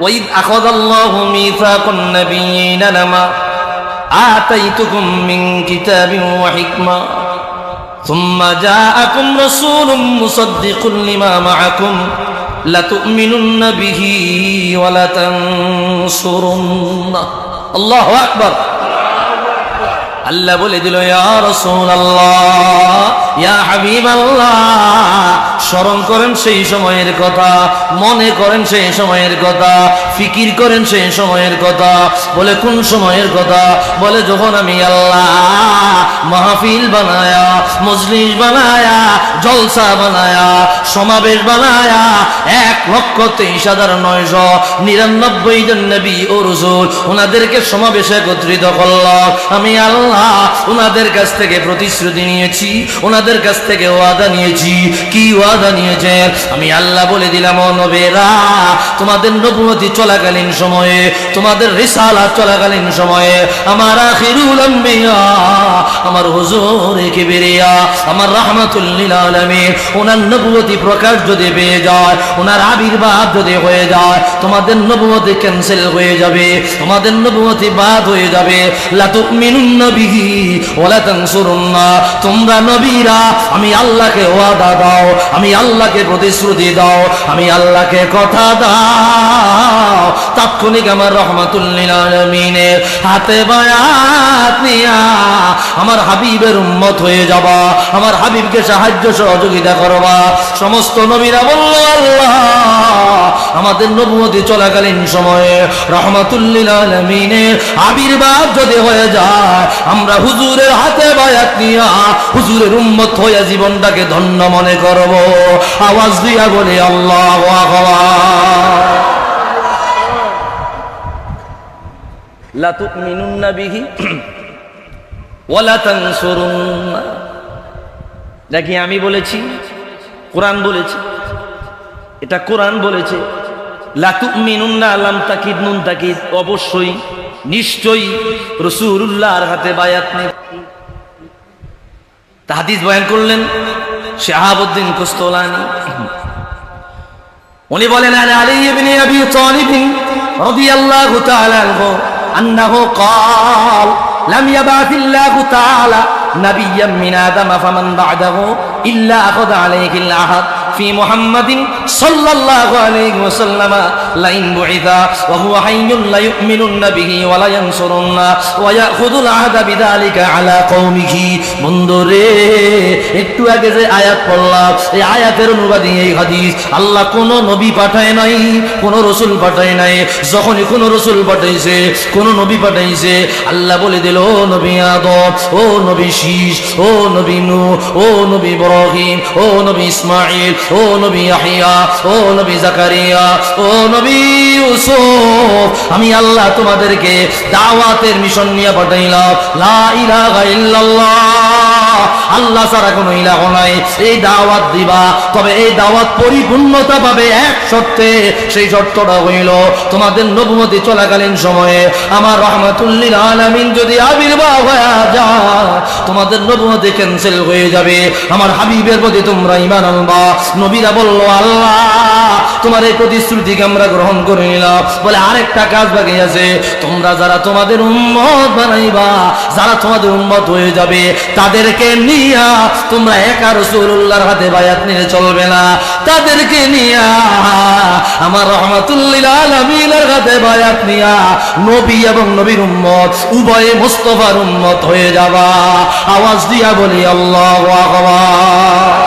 وإذ أخذ الله ميثاق النبيين لما آتيتكم من كتاب وحكمة ثم جاءكم رسول مصدق لما معكم لتؤمنن به ولتنصرن الله أكبر আল্লাহ বলে দিল ইয়া রাসূলুল্লাহ ইয়া হাবিবাল্লাহ স্মরণ করেন সেই সময়ের কথা, মনে করেন সেই সময়ের কথা, ফিকির করেন সেই সময়ের কথা, বলে কোন সময়ের কথা? বলে যখন আমি আল্লাহ মাহফিল বানায়া, মজলিস বানায়া, জলসা বানায়া, সমাবেশ বানায়া, এক লক্ষ তেইশ হাজার নয়শ নিরানব্বই জন নবী ও রসুল ওনাদেরকে সমাবেশে একত্রিত করলাম। আমি আল্লাহ ওনাদের কাছ থেকে প্রতিশ্রুতি নিয়েছি, ওনাদের কাছ থেকে ওয়াদা নিয়েছি। কি ওয়াদা? নিয়েছে। আমি আল্লাহ বলে দিলাম, ও নবেরা, তোমাদের নবুমতি চলাকালীন সময়ে, তোমাদের রিসালা চলাকালীন সময়ে, আমার আখিরুল আমার হুজুর কিবরিয়া, আমার রাহমাতুল্লিল আলামিন, ওনার নবুমতি প্রকাশ যদি পেয়ে যায়, ওনার আবির্ভাব যদি হয়ে যায়, তোমাদের নবুমতি ক্যান্সেল হয়ে যাবে, তোমাদের নবুমতি বাদ হয়ে যাবে। লা তুমিনুন বিহি তানসুরুন্না তোমরা নবীরা, আমি আল্লাহকে ওয়াদা দাও, আমি আল্লাহকে প্রতিশ্রুতি দাও, আমি আল্লাহকে কথা দাও। তাৎক্ষণিক আমার রহমাতুল্লিল হাতে বায়াত আমার হাবিবের উম্মত হয়ে যাবা, আমার হাবিবকে সাহায্য সহযোগিতা করবা। সমস্ত নবীরা বলল, আল্লাহ, আমাদের নবুমতি চলাকালীন সময়ে রহমাতুল্লিল আলমিনের আবির্ভাব যদি হয়ে যায় আমরা হুজুরের হাতে বায়াত নিয়া হুজুরের উম্মত হয়ে জীবনটাকে ধন্য মনে করব। আওয়াজ দিয়া বলে, আল্লাহ লা তুমিনুন্না বিহি ওয়ালা তানসুরুন্না। দেখি, আমি বলেছি, কোরআন বলেছি, এটা কোরআন বলেছে। লাতুমিনুন্না আলাম তাকিদ নুন তাকিদ, অবশ্যই নিশ্চয়ই রসুল্লাহর হাতে বায়াত নেই তাহাদিস বয়ান করলেন শাহাবুদ্দিন কুস্তলানি উনি বলেন আন আলী ইবনে আবি তালিব রাদিয়াল্লাহু তাআলা আনহু আন্নাহু قال لم يبعث الله تعالى نبيا من آدم فمن بعده ইল্লা আহাদ আলাইহিল আহাদ। ফি মুহাম্মাদিন সাল্লাল্লাহু আলাইহি ওয়াসাল্লাম বুইদা, ওয়া হুয়া হাইয়ুন লা ইউমিনুন্না বিহি ওয়া লা ইয়ানসুরুন্না, ওয়া বিযালিকা আলা কওমিহি। বন্ধুরে একটু আগে যে আয়াত পড়লাম, এই আয়াতের এই হাদিস, আল্লাহ কোন নবী পাঠায় নাই, কোন রসুল পাঠায় নাই। যখনই কোন রসুল পাঠাইছে, কোন নবী পাঠাইছে, আল্লাহ বলে দিল, ও নবী আদম, ও নবী শীষ, ও নবী নু ও নবী ইব্রাহিম, ও নবী ইসমাইল ও নবী ইয়াহিয়া, ও নবী জাকারিয়া, ও নবী ইউসুফ, আমি আল্লাহ তোমাদেরকে দাওয়াতের মিশন নিয়ে পাঠাইলাম। লা ইলাহা ইল্লাল্লাহ। আল্লাহ ছাড়া কোনো ইলাহ নাই। এই দাওয়াত দিবা, তবে এই দাওয়াত পরিপূর্ণতা পাবে এক শর্তে। সেই শর্তটা হইল, তোমাদের নবমতি চলাকালীন সময়ে আমার রহমাতুল্লিল আলামিন যদি আবির্ভাব হয়ে যায়, তোমাদের নবমতি ক্যান্সেল হয়ে যাবে। আমার হাবিবের প্রতি তোমরা ইমান আনবা। নবীরা বলল, আল্লাহ তোমার এই প্রতিশ্রুতিকে আমরা গ্রহণ করে নিলাম। বলে, আরেকটা কাজ বাকি আছে। তোমরা যারা তোমাদের উম্মত বানাইবা, যারা তোমাদের উন্মত হয়ে যাবে, তাদেরকে নিয়া তোমরা একা রসুল্লাহর হাতে বায়াত নিয়ে চলবে না। তাদেরকে নিয়া আমার রহমাতুল্লিল আলমিনের হাতে বায়াত নিয়া নবী এবং নবীর উম্মত, উভয়ে মুস্তফার উম্মত হয়ে যাবা। আওয়াজ দিয়া বলি, আল্লাহ আকবার।